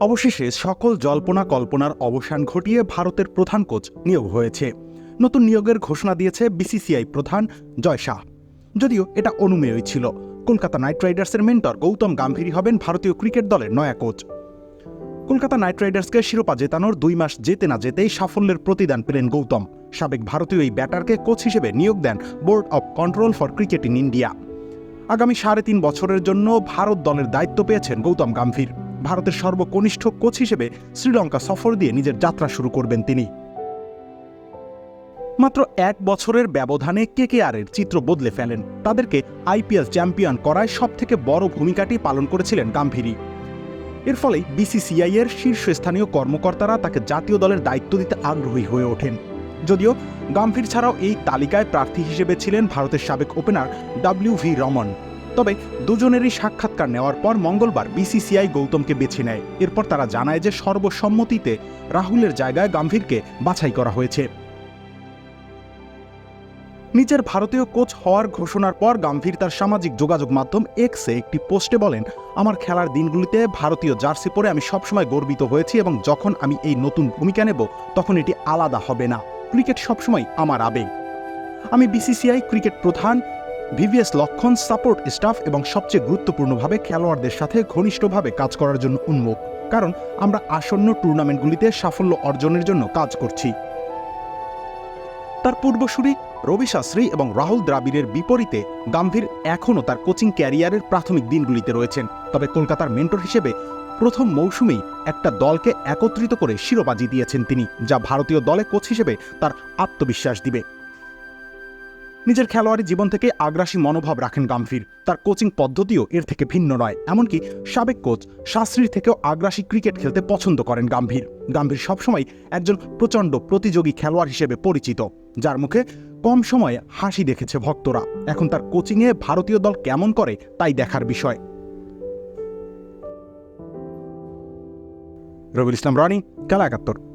অবশেষে সকল জল্পনা কল্পনার অবসান ঘটিয়ে ভারতের প্রধান কোচ নিয়োগ হয়েছে। নতুন নিয়োগের ঘোষণা দিয়েছে বিসিসিআই প্রধান জয় শাহ। যদিও এটা অনুমেয়ই ছিল। কলকাতা নাইট রাইডার্সের মেন্টর গৌতম গাম্ভীরই হবেন ভারতীয় ক্রিকেট দলের নয়া কোচ। কলকাতা নাইট রাইডার্সকে শিরোপা জেতানোর দুই মাস যেতে না যেতেই সাফল্যের প্রতিদান পেলেন গৌতম। সাবেক ভারতীয় এই ব্যাটারকে কোচ হিসেবে নিয়োগ দেন board of control for cricket in India. আগামী সাড়ে তিন বছরের জন্য ভারত দলের দায়িত্ব পেয়েছেন গৌতম গাম্ভীর। ভারতের সর্বকনিষ্ঠ কোচ হিসেবে শ্রীলঙ্কা সফর দিয়ে নিজের যাত্রা শুরু করবেন তিনি। মাত্র এক বছরের ব্যবধানে কেকেআরের চিত্র বদলে ফেলেন। তাদেরকে আইপিএল চ্যাম্পিয়ন করায় সবথেকে বড় ভূমিকাটি পালন করেছিলেন গাম্ভীরই এর ফলে বিসিসিআই এর শীর্ষস্থানীয় কর্মকর্তারা তাকে জাতীয় দলের দায়িত্ব দিতে আগ্রহী হয়ে ওঠেন। যদিও গাম্ভীর ছাড়াও এই তালিকায় প্রার্থী হিসেবে ছিলেন ভারতের সাবেক ওপেনার ডাব্লিউ ভি রমন। তবে দুজনেরই সাক্ষাৎকার নেওয়ার পর মঙ্গলবার বিসিসিআই গৌতমকে বেছে নেয়। এরপর তারা জানায় যে সর্বসম্মতিতে রাহুলের জায়গায় গাম্ভীরকে বাছাই করা হয়েছে। নিজের ভারতীয় কোচ হওয়ার ঘোষণার পর গাম্ভীর তার সামাজিক যোগাযোগ মাধ্যম এক্সে একটি পোস্টে বলেন, আমার খেলার দিনগুলিতে ভারতীয় জার্সি পরে আমি সবসময় গর্বিত হয়েছি এবং যখন আমি এই নতুন ভূমিকা নেব, তখন এটি আলাদা হবে না। ক্রিকেট সবসময় আমার আবেগ। আমি বিসিসিআই ক্রিকেট প্রধান ভিভিএস লক্ষণ সাপোর্ট স্টাফ এবং সবচেয়ে গুরুত্বপূর্ণভাবে খেলোয়াড়দের সাথে ঘনিষ্ঠভাবে কাজ করার জন্য উন্মুখ। কারণ আমরা আসন্ন টুর্নামেন্টগুলিতে সাফল্য অর্জনের জন্য কাজ করছি। তার পূর্বসূরি, রবি শাস্ত্রী এবং রাহুল দ্রাবিড়ের বিপরীতে গাম্ভীর এখনও তার কোচিং ক্যারিয়ারের প্রাথমিক দিনগুলিতে রয়েছেন। তবে কলকাতার মেন্টর হিসেবে প্রথম মৌসুমেই একটা দলকে একত্রিত করে শিরোপা জিতিয়েছেন তিনি, যা ভারতীয় দলে কোচ হিসেবে তার আত্মবিশ্বাস দিবে। নিজের খেলোয়াড়ি জীবন থেকে আগ্রাসী মনোভাব রাখেন গাম্ভীর। তার কোচিং পদ্ধতিও এর থেকে ভিন্ন নয়। এমনকি সাবেক কোচ শাস্ত্রীর থেকেও আগ্রাসী ক্রিকেট খেলতে পছন্দ করেন গাম্ভীর। গাম্ভীর সবসময় একজন প্রচণ্ড প্রতিযোগী খেলোয়াড় হিসেবে পরিচিত, যার মুখে কম সময়ে হাসি দেখেছে ভক্তরা। এখন তার কোচিংয়ে ভারতীয় দল কেমন করে তাই দেখার বিষয়। রবিউল ইসলাম রনি খেলা একাত্তর।